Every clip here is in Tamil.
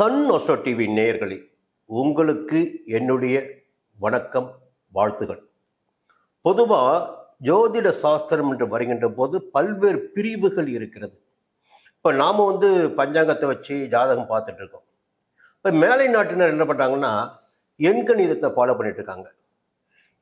சன் ஒசோ டிவி நேயர்களே உங்களுக்கு என்னுடைய வணக்கம் வாழ்த்துகள். பொதுவாக ஜோதிட சாஸ்திரம் என்று வருகின்ற போது பல்வேறு பிரிவுகள் இருக்கிறது. இப்போ நாம் வந்து பஞ்சாங்கத்தை வச்சு ஜாதகம் பார்த்துட்டு இருக்கோம். இப்போ மேலை நாட்டினர் என்ன பண்ணுறாங்கன்னா எண்கணிதத்தை ஃபாலோ பண்ணிட்டு இருக்காங்க.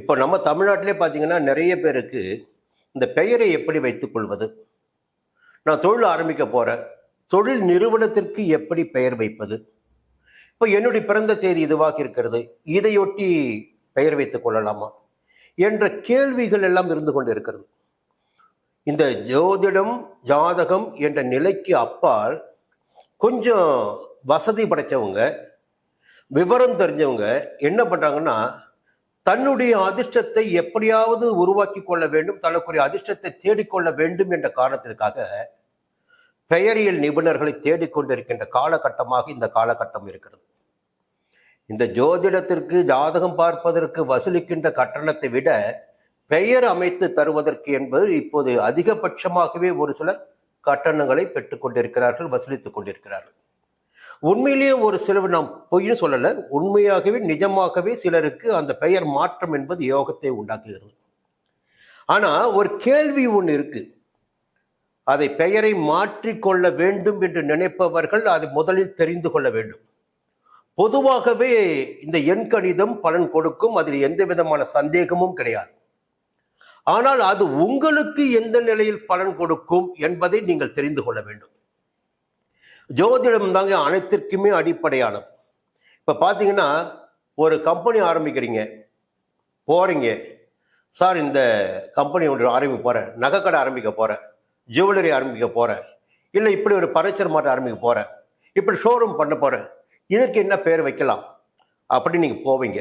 இப்போ நம்ம தமிழ்நாட்டிலே பார்த்தீங்கன்னா நிறைய பேருக்கு இந்த பெயரை எப்படி வைத்துக்கொள்வது நான் தொழில் ஆரம்பிக்க போகிறேன் தொழில் நிறுவனத்திற்கு எப்படி பெயர் வைப்பது? இப்போ என்னுடைய பிறந்த தேதி இதுவாக இருக்கிறது. இதையொட்டி பெயர் வைத்துக் கொள்ளலாமா? என்ற கேள்விகள் எல்லாம் இருந்து கொண்டு இருக்கிறது இந்த ஜோதிடம் ஜாதகம் என்ற நிலைக்கு அப்பால் கொஞ்சம் வசதி படைச்சவங்க விவரம் தெரிஞ்சவங்க என்ன பண்ணுறாங்கன்னா தன்னுடைய அதிர்ஷ்டத்தை எப்படியாவது உருவாக்கி கொள்ள வேண்டும் தனக்குரிய அதிர்ஷ்டத்தை தேடிக்கொள்ள வேண்டும் என்ற காரணத்திற்காக பெயரியல் நிபுணர்களை தேடிக்கொண்டிருக்கின்ற காலகட்டமாக இந்த காலகட்டம் இருக்கிறது. இந்த ஜோதிடத்திற்கு ஜாதகம் பார்ப்பதற்கு வசூலிக்கின்ற கட்டணத்தை விட பெயர் அமைத்து தருவதற்கு என்பது இப்போது அதிகபட்சமாகவே ஒரு சிலர் கட்டணங்களை பெற்றுக்கொண்டிருக்கிறார்கள் வசூலித்துக் கொண்டிருக்கிறார்கள். உண்மையிலேயே ஒரு சிலர் நாம் பொய்னு சொல்லலை உண்மையாகவே நிஜமாகவே சிலருக்கு அந்த பெயர் மாற்றம் என்பது யோகத்தை உண்டாக்குகிறது. ஆனால் ஒரு கேள்வி ஒன்று இருக்குது அதை பெயரை மாற்றிக்கொள்ள வேண்டும் என்று நினைப்பவர்கள் அது முதலில் தெரிந்து கொள்ள வேண்டும். பொதுவாகவே இந்த எண் கணிதம் பலன் கொடுக்கும் அதில் எந்த விதமான சந்தேகமும் கிடையாது. ஆனால் அது உங்களுக்கு எந்த நிலையில் பலன் கொடுக்கும் என்பதை நீங்கள் தெரிந்து கொள்ள வேண்டும். ஜோதிடம் தாங்க அனைத்திற்குமே அடிப்படையானது. இப்போ பார்த்தீங்கன்னா ஒரு கம்பெனி ஆரம்பிக்கிறீங்க போறீங்க. சார் இந்த கம்பெனி ஒன்று ஆரம்பிக்க போகிறேன் நகைக்கடை ஆரம்பிக்க போகிறேன் ஜுவல்லரி ஆரம்பிக்க போகிறேன் இல்லை இப்படி ஒரு பர்னிச்சர் மார்ட் ஆரம்பிக்க போகிறேன் இப்படி ஷோரூம் பண்ண போகிறேன் இதற்கு என்ன பேர் வைக்கலாம்? அப்படி நீங்கள் போவீங்க.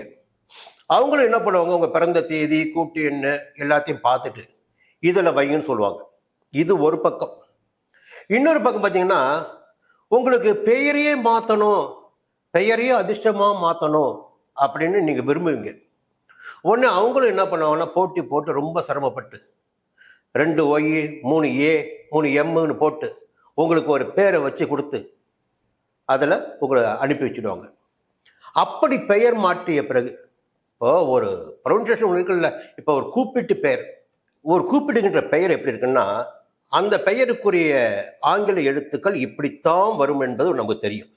அவங்களும் என்ன பண்ணுவாங்க? உங்கள் பிறந்த தேதி கூட்டு எண்ணு எல்லாத்தையும் பார்த்துட்டு இதில் வைங்கன்னு சொல்லுவாங்க. இது ஒரு பக்கம். இன்னொரு பக்கம் பார்த்தீங்கன்னா உங்களுக்கு பெயரையே மாற்றணும் பெயரையே அதிர்ஷ்டமாக மாற்றணும் அப்படின்னு நீங்கள் விரும்புவீங்க. உடனே அவங்களும் என்ன பண்ணுவாங்கன்னா போட்டி போட்டு ரொம்ப சிரமப்பட்டு ரெண்டு ஒய் மூணு ஏ மூணு எம்முன்னு போட்டு உங்களுக்கு ஒரு பேரை வச்சு கொடுத்து அதில் உங்களை அனுப்பி வச்சுடுவாங்க. அப்படி பெயர் மாற்றிய பிறகு இப்போ ஒரு ப்ரொனன்சியேஷன் ஒன்று இருக்குல்ல இப்போ ஒரு கூப்பிட்டு பெயர் ஒரு கூப்பிடுகின்ற பெயர் எப்படி இருக்குன்னா அந்த பெயருக்குரிய ஆங்கில எழுத்துக்கள் இப்படித்தான் வரும் என்பது நமக்கு தெரியும்.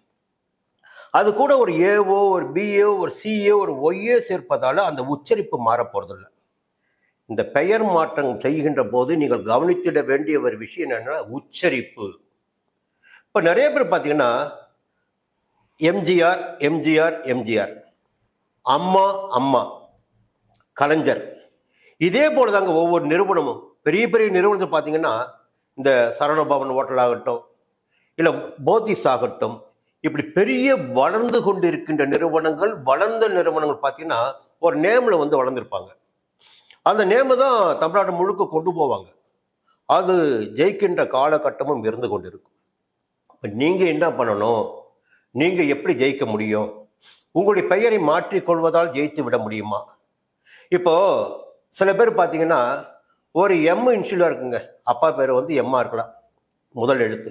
அது கூட ஒரு ஏவோ ஒரு பிஏ ஒரு சிஏ ஒரு ஒய்ஏ சேர்ப்பதால் அந்த உச்சரிப்பு மாற போகிறதில்ல இந்த பெயர் மாற்றம் செய்கின்ற போது நீங்கள் கவனித்திட வேண்டிய ஒரு விஷயம் என்னென்னா உச்சரிப்பு. இப்போ நிறைய பேர் பார்த்தீங்கன்னா எம்ஜிஆர் எம்ஜிஆர் எம்ஜிஆர். அம்மா அம்மா. கலைஞர். இதே போல தாங்க ஒவ்வொரு நிறுவனமும். பெரிய பெரிய நிறுவனத்தை பார்த்தீங்கன்னா இந்த சரணபவன் ஹோட்டல் ஆகட்டும் இல்லை போத்திஸ் ஆகட்டும் இப்படி பெரிய வளர்ந்து கொண்டு இருக்கின்ற நிறுவனங்கள் வளர்ந்த நிறுவனங்கள் பார்த்தீங்கன்னா ஒரு நேமில் வந்து வளர்ந்துருப்பாங்க. அந்த நேமு தான் தமிழ்நாடு முழுக்க கொண்டு போவாங்க. அது ஜெயிக்கின்ற காலகட்டமும் இருந்து கொண்டிருக்கும். இப்போ நீங்கள் என்ன பண்ணணும்? நீங்கள் எப்படி ஜெயிக்க முடியும்? உங்களுடைய பெயரை மாற்றிக்கொள்வதால் ஜெயித்து விட முடியுமா? இப்போ சில பேர் பார்த்தீங்கன்னா ஒரு எம் இன்ஷியலாக இருக்குங்க. அப்பா பேர் வந்து எம்மா இருக்கலாம். முதல் எழுத்து.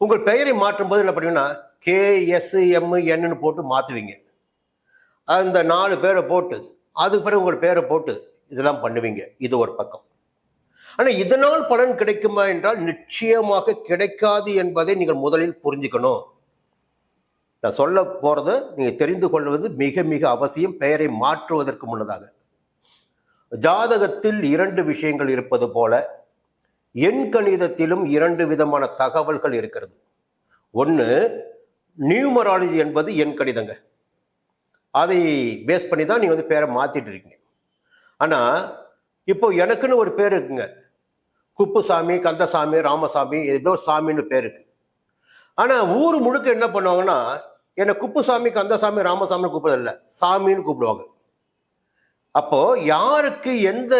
உங்கள் பெயரை மாற்றும் போது என்ன பண்ணுவீங்கன்னா கே எஸ் எம் என்னன்னு போட்டு மாற்றுவீங்க அந்த நாலு பேரை போட்டு அதுக்கு பிறகு உங்கள் பேரை போட்டு இதெல்லாம் பண்ணுவீங்க. இது ஒரு பக்கம். ஆனால் இதனால் பலன் கிடைக்குமா என்றால் நிச்சயமாக கிடைக்காது என்பதை நீங்கள் முதலில் புரிஞ்சுக்கணும். நான் சொல்ல போகிறத நீங்கள் தெரிந்து கொள்வது மிக மிக அவசியம். பெயரை மாற்றுவதற்கு முன்னதாக. ஜாதகத்தில் இரண்டு விஷயங்கள் இருப்பது போல எண் கணிதத்திலும் இரண்டு விதமான தகவல்கள் இருக்கிறது. ஒன்று நியூமராலஜி என்பது எண் கணிதங்க. அதை பேஸ் பண்ணி தான் நீங்கள் வந்து பேரை மாற்றிட்டு இருக்கீங்க. ஆனால் இப்போ எனக்குன்னு ஒரு பேர் இருக்குங்க. குப்புசாமி கந்தசாமி ராமசாமி ஏதோ சாமின்னு பேர் இருக்கு. ஆனால் ஊர் முழுக்க என்ன பண்ணுவாங்கன்னா என்னை குப்புசாமி கந்தசாமி ராமசாமின்னு கூப்பிடுறதில்ல. சாமின்னு கூப்பிடுவாங்க. அப்போ யாருக்கு எந்த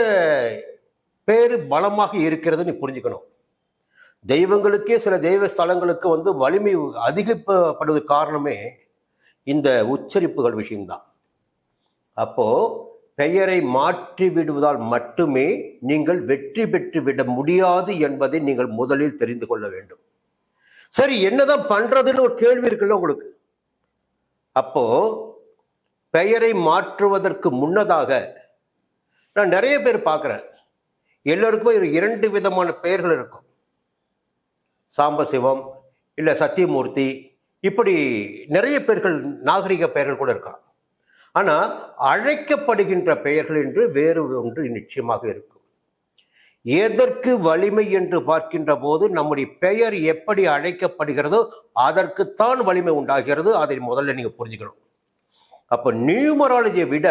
பேர் பலமாக இருக்கிறது நீ புரிஞ்சுக்கணும். தெய்வங்களுக்கே சில தெய்வ ஸ்தலங்களுக்கு வந்து வலிமை அதிகப்படுவது காரணமே இந்த உச்சரிப்புகள் விஷயம்தான். அப்போது பெயரை மாற்றி விடுவதால் மட்டுமே நீங்கள் வெற்றி பெற்று விட முடியாது என்பதை நீங்கள் முதலில் தெரிந்து கொள்ள வேண்டும். சரி என்னதான் பண்றதுன்னு ஒரு கேள்வி இருக்குல்ல உங்களுக்கு? அப்போ பெயரை மாற்றுவதற்கு முன்னதாக நான் நிறைய பேர் பார்க்குறேன். எல்லோருக்கும் ஒரு இரண்டு விதமான பெயர்கள் இருக்கும். சாம்பசிவம் இல்லை சத்தியமூர்த்தி இப்படி நிறைய பேர்கள் நாகரிக பெயர்கள் கூட இருக்கலாம். ஆனால் அழைக்கப்படுகின்ற பெயர்கள் என்று வேறு ஒன்று நிச்சயமாக இருக்கும். எதற்கு வலிமை என்று பார்க்கின்ற போது நம்முடைய பெயர் எப்படி அழைக்கப்படுகிறதோ அதற்குத்தான் வலிமை உண்டாகிறது. அதை முதல்ல நீங்கள் புரிஞ்சுக்கணும். அப்போ நியூமராலஜியை விட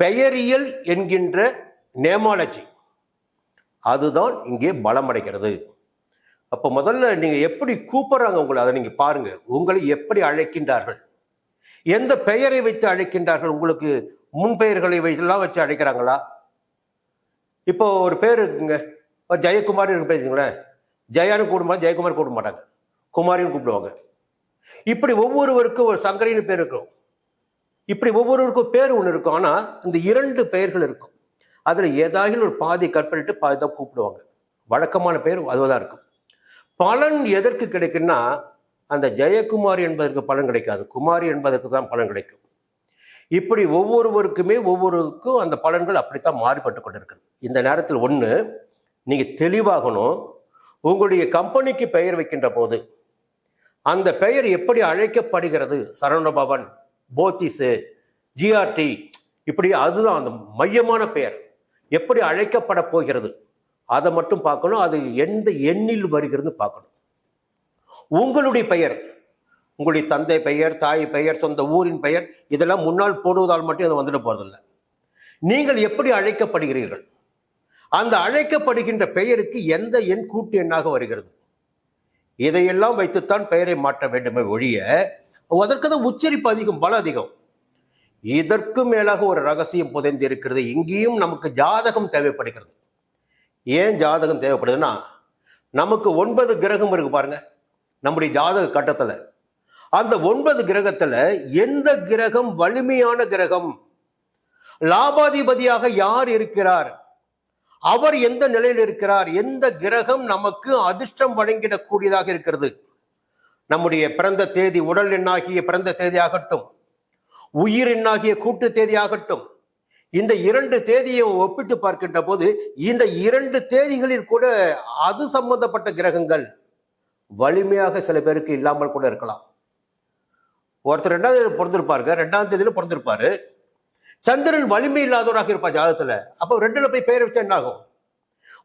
பெயரியல் என்கின்ற நேமாலஜி அதுதான் இங்கே பலமடைகிறது. அப்போ முதல்ல நீங்கள் எப்படி கூப்பிட்றாங்க உங்களை அதை நீங்கள் பாருங்கள் உங்களை எப்படி அழைக்கின்றார்கள்? எந்த பெயரை வைத்து அழைக்கின்றார்கள்? உங்களுக்கு முன்பெயர்களை வைத்துலாம் வச்சு அழைக்கிறாங்களா? இப்போ ஒரு பேர் இருக்குங்க. இப்போ ஜெயக்குமார் இருக்கு பேசுங்களேன் ஜெயான்னு கூப்பிடுமா ஜெயக்குமார் கூப்பிட மாட்டாங்க. குமாரின்னு கூப்பிடுவாங்க. இப்படி ஒவ்வொருவருக்கும் ஒரு சங்கரின்னு பேர் இருக்கும். இப்படி ஒவ்வொருவருக்கும் பேர் ஒன்று இருக்கும். ஆனால் இந்த இரண்டு பெயர்கள் இருக்கும். அதில் ஏதாகிலும் ஒரு பாதி கட் பண்ணிட்டு பாதி தான் கூப்பிடுவாங்க. வழக்கமான பெயர் தான் இருக்கும். பலன் எதற்கு கிடைக்குன்னா அந்த ஜெயக்குமாரி என்பதற்கு பலன் கிடைக்காது. குமாரி என்பதற்கு தான் பலன் கிடைக்கும். இப்படி ஒவ்வொருவருக்குமே ஒவ்வொருவருக்கும் அந்த பலன்கள் அப்படித்தான் மாறுபட்டு கொண்டிருக்கிறது. இந்த நேரத்தில் ஒன்று நீங்கள் தெளிவாகணும். உங்களுடைய கம்பெனிக்கு பெயர் வைக்கின்ற போது அந்த பெயர் எப்படி அழைக்கப்படுகிறது? சரவணபவன் போத்திஸு ஜிஆர்டி இப்படி அதுதான் அந்த மையமான பெயர். எப்படி அழைக்கப்பட போகிறது? அதை மட்டும் பார்க்கணும். அது எந்த எண்ணில் வருகிறது பார்க்கணும். உங்களுடைய பெயர் உங்களுடைய தந்தை பெயர் தாய் பெயர் சொந்த ஊரின் பெயர் இதெல்லாம் முன்னால் போடுவதால் மட்டும் அது வந்துட்டு போறதில்ல. நீங்கள் எப்படி அழைக்கப்படுகிறீர்கள்? அந்த அழைக்கப்படுகின்ற பெயருக்கு எந்த எண் கூட்டு எண்ணாக வருகிறது? இதையெல்லாம் வைத்துத்தான் பெயரை மாற்ற வேண்டுமே ஒழிய அதற்கு தான் உச்சரிப்பு அதிகம் பல அதிகம். இதற்கு மேலாக ஒரு ரகசியம் புதைந்து இருக்கிறது இங்கேயும் நமக்கு ஜாதகம் தேவைப்படுகிறது. ஏன் ஜாதகம் தேவைப்படுதுன்னா நமக்கு ஒன்பது கிரகம் இருக்கு பாருங்கள் நம்முடைய ஜாதக கட்டத்தில். அந்த ஒன்பது கிரகத்தில் எந்த கிரகம் வலிமையான கிரகம்? லாபாதிபதியாக யார் இருக்கிறார்? அவர் எந்த நிலையில் இருக்கிறார்? எந்த கிரகம் நமக்கு அதிர்ஷ்டம் வழங்கிடக்கூடியதாக இருக்கிறது? நம்முடைய பிறந்த தேதி உடல் எண்ணாகிய பிறந்த தேதி ஆகட்டும் உயிர் எண்ணாகிய கூட்டு தேதி ஆகட்டும் இந்த இரண்டு தேதியை ஒப்பிட்டு பார்க்கின்ற போது இந்த இரண்டு தேதிகளில் கூட அது சம்பந்தப்பட்ட கிரகங்கள். வலிமையாக சில பேருக்கு இல்லாமல் கூட இருக்கலாம். ஒருத்தர் ரெண்டாவது தேதி பிறந்திருப்பாருங்க. ரெண்டாம் தேதியில பிறந்திருப்பாரு. சந்திரன் வலிமை இல்லாதவராக இருப்பார் ஜாதகத்துல. அப்போ ரெண்டுல போய் பெயர் வச்சா என்ன ஆகும்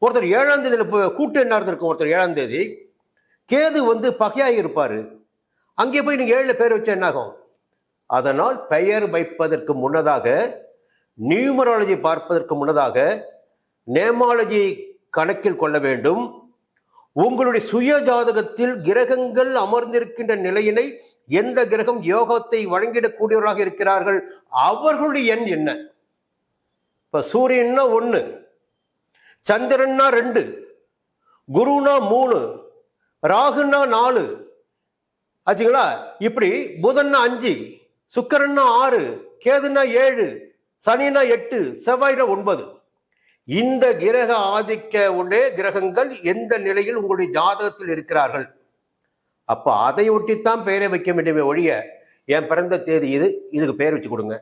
ஒருத்தர் ஏழாம் தேதியில கூட்டு என்ன இருந்திருக்கும் ஒருத்தர் ஏழாம் தேதி. கேது வந்து பகையாகி இருப்பாரு. அங்கே போய் நீங்க ஏழுல பேர் வச்சா என்ன ஆகும் அதனால் பெயர் வைப்பதற்கு முன்னதாக நியூமராலஜி பார்ப்பதற்கு முன்னதாக நேமாலஜி கணக்கில் கொள்ள வேண்டும். உங்களுடைய சுய ஜாதகத்தில் கிரகங்கள் அமர்ந்திருக்கின்ற நிலையினை எந்த கிரகம் யோகத்தை வழங்கிடக்கூடியவர்களாக இருக்கிறார்கள்? அவர்களுடைய எண் என்ன? இப்ப சூரியன்னா ஒண்ணு சந்திரன்னா ரெண்டு குருனா மூணு ராகுன்னா நாலு ஆச்சுங்களா? இப்படி புதன்னா அஞ்சு சுக்கரன்னா ஆறு கேதுன்னா ஏழு சனினா எட்டு செவ்வாயினா ஒன்பது. இந்த கிரக ஆதிக்க உடைய கிரகங்கள் எந்த நிலையில் உங்களுடைய ஜாதகத்தில் இருக்கிறார்கள்? அப்போ அதை ஒட்டித்தான் பெயரை வைக்க வேண்டுமே ஒழிய என் பிறந்த தேதி இது இதுக்கு பெயர் வச்சு கொடுங்க.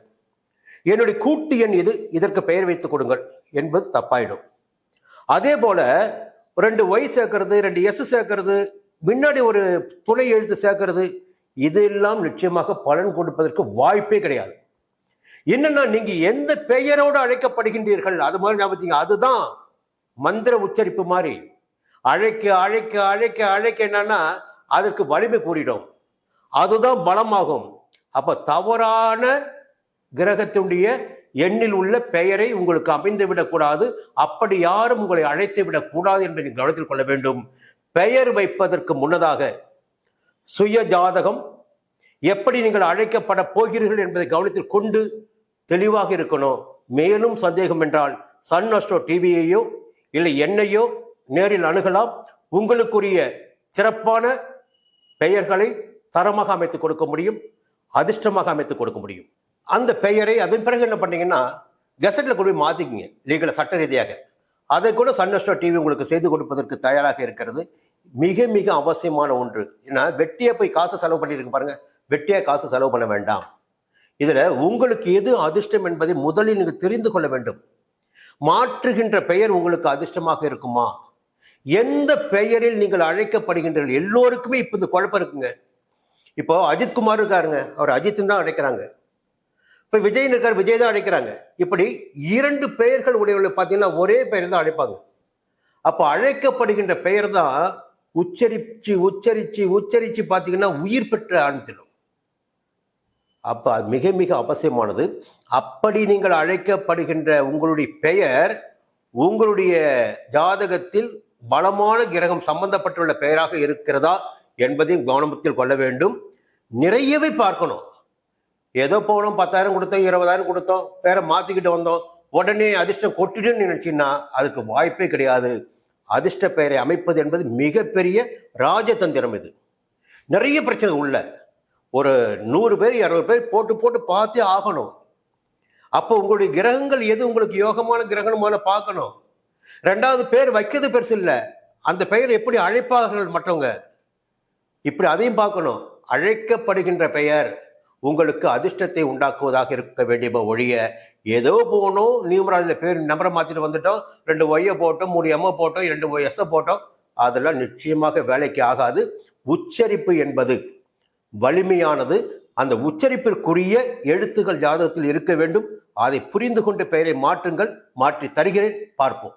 என்னுடைய கூட்டு எண் இது இதற்கு பெயர் வைத்து கொடுங்கள் என்பது தப்பாயிடும். அதே போல ரெண்டு ஒய் சேர்க்கறது ரெண்டு எஸ் சேர்க்கறது முன்னாடி ஒரு துணை எழுத்து சேர்க்கறது இதெல்லாம் நிச்சயமாக பலன் கொடுப்பதற்கு வாய்ப்பே கிடையாது. என்னன்னா நீங்க எந்த பெயரோடு அழைக்கப்படுகின்றீர்கள்? அது மாதிரி ஞாபகம் அதுதான் மந்திர உச்சரிப்பு மாதிரி. அழைக்க அழைக்க அழைக்க அழைக்க என்னன்னா அதற்கு வலிமை கூறிடும். அதுதான் பலமாகும். அப்ப தவறான கிரகத்தினுடைய எண்ணில் உள்ள பெயரை உங்களுக்கு அமைந்து விடக்கூடாது அப்படி யாரும் உங்களை அழைத்து விடக்கூடாது என்று நீங்கள் கவனத்தில் கொள்ள வேண்டும். பெயர் வைப்பதற்கு முன்னதாக சுய ஜாதகம் எப்படி நீங்கள் அழைக்கப்பட போகிறீர்கள் என்பதை கவனத்தில் கொண்டு தெளிவாக இருக்கணும். மேலும் சந்தேகம் என்றால் சன் அஸ்ட்ரோ டிவியையோ இல்லை என்னையோ நேரில் அணுகலாம். உங்களுக்குரிய சிறப்பான பெயர்களை தரமாக அமைத்து கொடுக்க முடியும் அதிர்ஷ்டமாக அமைத்து கொடுக்க முடியும். அந்த பெயரை அதன் பிறகு என்ன பண்ணீங்கன்னா கெசட்ல கொண்டு போய் மாத்திக்கிங்க லீகல சட்ட ரீதியாக. அதை கூட சன் அஸ்ட்ரோ டிவி உங்களுக்கு செய்து கொடுப்பதற்கு தயாராக இருக்கிறது. மிக மிக அவசியமான ஒன்று. ஏன்னா வெட்டியா போய் காசு செலவு பண்ணியிருக்கு பாருங்க. வெட்டியா காசு செலவு பண்ண வேண்டாம். இதுல உங்களுக்கு எது அதிர்ஷ்டம் என்பதை முதலில் நீங்கள் தெரிந்து கொள்ள வேண்டும். மாற்றுகின்ற பெயர் உங்களுக்கு அதிர்ஷ்டமாக இருக்குமா? எந்த பெயரில் நீங்கள் அழைக்கப்படுகின்றீர்கள்? எல்லோருக்குமே இப்ப இந்த குழப்பம் இருக்குங்க. இப்போ அஜித்குமார் இருக்காருங்க. அவர் அஜித் தான் அழைக்கிறாங்க. இப்ப விஜய் இருக்கார் விஜய் தான் அழைக்கிறாங்க. இப்படி இரண்டு பெயர்கள் உடையவர்களை பார்த்தீங்கன்னா ஒரே பெயர் தான் அழைப்பாங்க. அப்போ அழைக்கப்படுகின்ற பெயர் தான் உச்சரிச்சு உச்சரிச்சு உச்சரிச்சு பார்த்தீங்கன்னா உயிர் பெற்ற ஆரம்பிச்சிடும் அப்ப அது மிக மிக அவசியமானது. அப்படி நீங்கள் அழைக்கப்படுகின்ற உங்களுடைய பெயர் உங்களுடைய ஜாதகத்தில் பலமான கிரகம் சம்பந்தப்பட்டுள்ள பெயராக இருக்கிறதா என்பதையும் கவனத்தில் கொள்ள வேண்டும். நிறையவே பார்க்கணும். ஏதோ போனோம் பத்தாயிரம் கொடுத்தோம் இருபதாயிரம் கொடுத்தோம் பேரை மாத்திக்கிட்டு வந்தோம் உடனே அதிர்ஷ்டம் கொட்டிடுன்னு நினைச்சீங்கன்னா அதுக்கு வாய்ப்பே கிடையாது. அதிர்ஷ்ட பெயரை அமைப்பது என்பது மிகப்பெரிய ராஜதந்திரம் இது. நிறைய பிரச்சனை உள்ள. ஒரு நூறு பேர் இரநூறு பேர் போட்டு போட்டு பார்த்தே ஆகணும். அப்போ உங்களுடைய கிரகங்கள் எது? உங்களுக்கு யோகமான கிரகணமான பார்க்கணும். ரெண்டாவது பேர் வைக்கிறது பெருசு இல்லை. அந்த பெயர் எப்படி அழைப்பார்கள் மற்றவங்க? இப்படி அதையும் பார்க்கணும். அழைக்கப்படுகின்ற பெயர் உங்களுக்கு அதிர்ஷ்டத்தை உண்டாக்குவதாக இருக்க வேண்டிய ஒழிய ஏதோ போகணும். நியூமராஜில் பேர் நம்பரை மாற்றிட்டு வந்துட்டோம். ரெண்டு ஒய்யை போட்டோம் மூணு எம்ஐ போட்டோம் ரெண்டு எஸ்ஸை போட்டோம். அதெல்லாம் நிச்சயமாக வேலைக்கு ஆகாது. உச்சரிப்பு என்பது வலிமையானது அந்த உச்சரிப்பிற்குரிய எழுத்துக்கள் ஜாதகத்தில் இருக்க வேண்டும். அதை புரிந்து கொண்டு பெயரை மாற்றுங்கள். மாற்றி தருகிறேன். பார்ப்போம்.